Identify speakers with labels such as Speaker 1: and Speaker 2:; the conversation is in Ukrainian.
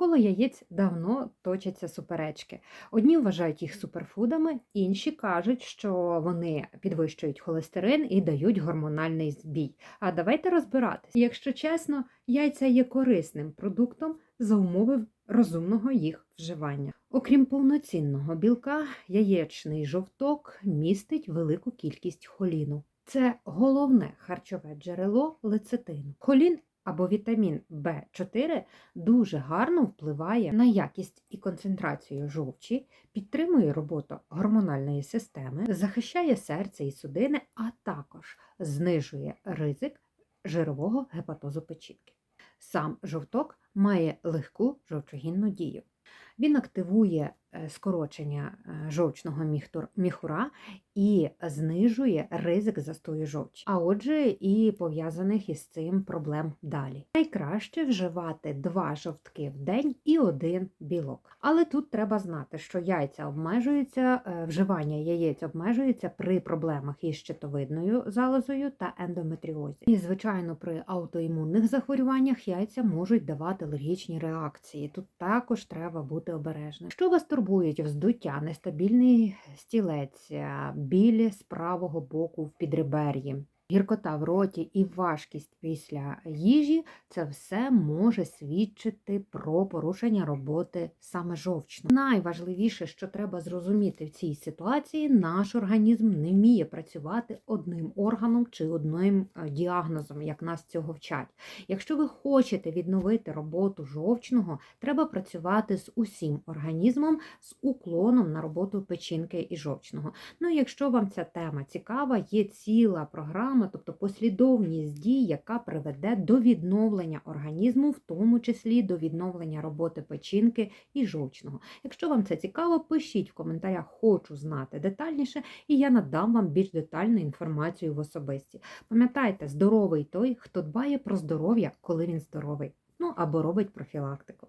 Speaker 1: Навколо яєць давно точаться суперечки. Одні вважають їх суперфудами, інші кажуть, що вони підвищують холестерин і дають гормональний збій. А давайте розбиратись. Якщо чесно, яйця є корисним продуктом за умови розумного їх вживання. Окрім повноцінного білка, яєчний жовток містить велику кількість холіну. Це головне харчове джерело лецитину. Холін або вітамін В4 дуже гарно впливає на якість і концентрацію жовчі, підтримує роботу гормональної системи, захищає серце і судини, а також знижує ризик жирового гепатозу печінки. Сам жовток має легку жовчогінну дію. Він активує е, скорочення е, жовчного міхура і знижує ризик застою жовчі, а отже, і пов'язаних із цим проблем далі. Найкраще вживати два жовтки в день і один білок. Але тут треба знати, що яйця обмежуються, е, вживання яєць обмежується при проблемах із щитовидною залозою та ендометріозі. І, звичайно, при аутоімунних захворюваннях яйця можуть давати алергічні реакції. Тут також треба бути обережним. Що вас турбують вздуття, нестабільний стілець, білі з правого боку в підребер'ї. Гіркота в роті і важкість після їжі це все може свідчити про порушення роботи саме жовчно. Найважливіше, що треба зрозуміти в цій ситуації, наш організм не вміє працювати одним органом чи одним е, діагнозом, як нас цього вчать. Якщо ви хочете відновити роботу жовчного, треба працювати з усім організмом з уклоном на роботу печінки і жовчного. Ну, якщо вам ця тема цікава, є ціла програма, тобто послідовність дій, яка приведе до відновлення організму, в тому числі до відновлення роботи печінки і жовчного. Якщо вам це цікаво, пишіть в коментарях, хочу знати детальніше, і я надам вам більш детальну інформацію в особисті. Пам'ятайте, здоровий той, хто дбає про здоров'я, коли він здоровий. Ну або робить профілактику.